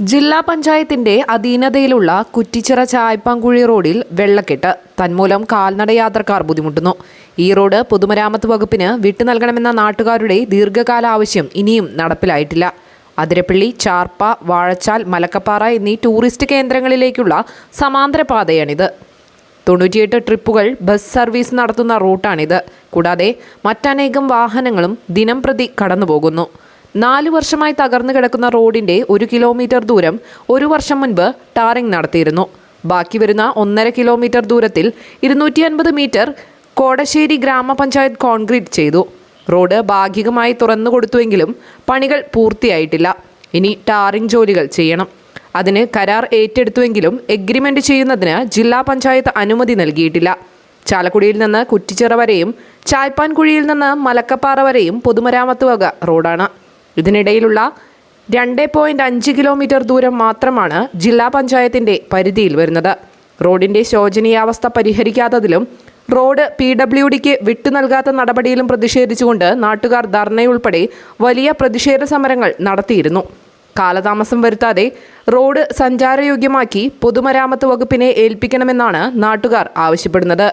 ജില്ലാ പഞ്ചായത്തിന്റെ അധീനതയിലുള്ള കുറ്റിച്ചിറ ചായപ്പാങ്കുഴി റോഡിൽ വെള്ളക്കെട്ട്. തന്മൂലം കാൽനട യാത്രക്കാർ ബുദ്ധിമുട്ടുന്നു. ഈ റോഡ് പൊതുമരാമത്ത് വകുപ്പിന് വിട്ടു നൽകണമെന്ന നാട്ടുകാരുടെ ദീർഘകാല ആവശ്യം ഇനിയും നടപ്പിലായിട്ടില്ല. അതിരപ്പള്ളി ചാർപ്പ വാഴച്ചാൽ മലക്കപ്പാറ എന്നീ ടൂറിസ്റ്റ് കേന്ദ്രങ്ങളിലേക്കുള്ള സമാന്തര പാതയാണിത് തൊണ്ണൂറ്റിയെട്ട് ട്രിപ്പുകൾ ബസ് സർവീസ് നടത്തുന്ന റൂട്ടാണിത്. കൂടാതെ മറ്റനേകം വാഹനങ്ങളും ദിനം പ്രതി കടന്നുപോകുന്നു. നാല് വർഷമായി തകർന്നു കിടക്കുന്ന റോഡിന്റെ ഒരു കിലോമീറ്റർ ദൂരം ഒരു വർഷം മുൻപ് ടാറിംഗ് നടത്തിയിരുന്നു. ബാക്കി വരുന്ന ഒന്നര കിലോമീറ്റർ ദൂരത്തിൽ ഇരുന്നൂറ്റി അൻപത് മീറ്റർ കോടശ്ശേരി ഗ്രാമപഞ്ചായത്ത് കോൺക്രീറ്റ് ചെയ്തു. റോഡ് ഭാഗികമായി തുറന്നു കൊടുത്തുവെങ്കിലും പണികൾ പൂർത്തിയായിട്ടില്ല. ഇനി ടാറിംഗ് ജോലികൾ ചെയ്യണം. അതിന് കരാർ ഏറ്റെടുത്തുവെങ്കിലും എഗ്രിമെന്റ് ചെയ്യുന്നതിന് ജില്ലാ പഞ്ചായത്ത് അനുമതി നൽകിയിട്ടില്ല. ചാലക്കുടിയിൽ നിന്ന് കുറ്റിച്ചിറ വരെയും ചായ്പാൻകുഴിയിൽ നിന്ന് മലക്കപ്പാറ വരെയും പൊതുമരാമത്ത് വക റോഡാണ്. ഇതിനിടയിലുള്ള രണ്ട് പോയിന്റ് അഞ്ച് കിലോമീറ്റർ ദൂരം മാത്രമാണ് ജില്ലാ പഞ്ചായത്തിന്റെ പരിധിയിൽ വരുന്നത്. റോഡിന്റെ ശോചനീയാവസ്ഥ പരിഹരിക്കാത്തതിലും റോഡ് പി ഡബ്ല്യു ഡിക്ക് വിട്ടു നൽകാത്ത നടപടിയിലും പ്രതിഷേധിച്ചുകൊണ്ട് നാട്ടുകാർ ധർണയുൾപ്പെടെ വലിയ പ്രതിഷേധ സമരങ്ങൾ നടത്തിയിരുന്നു. കാലതാമസം വരുത്താതെ റോഡ് സഞ്ചാരയോഗ്യമാക്കി പൊതുമരാമത്ത് വകുപ്പിനെ ഏൽപ്പിക്കണമെന്നാണ് നാട്ടുകാർ ആവശ്യപ്പെടുന്നത്.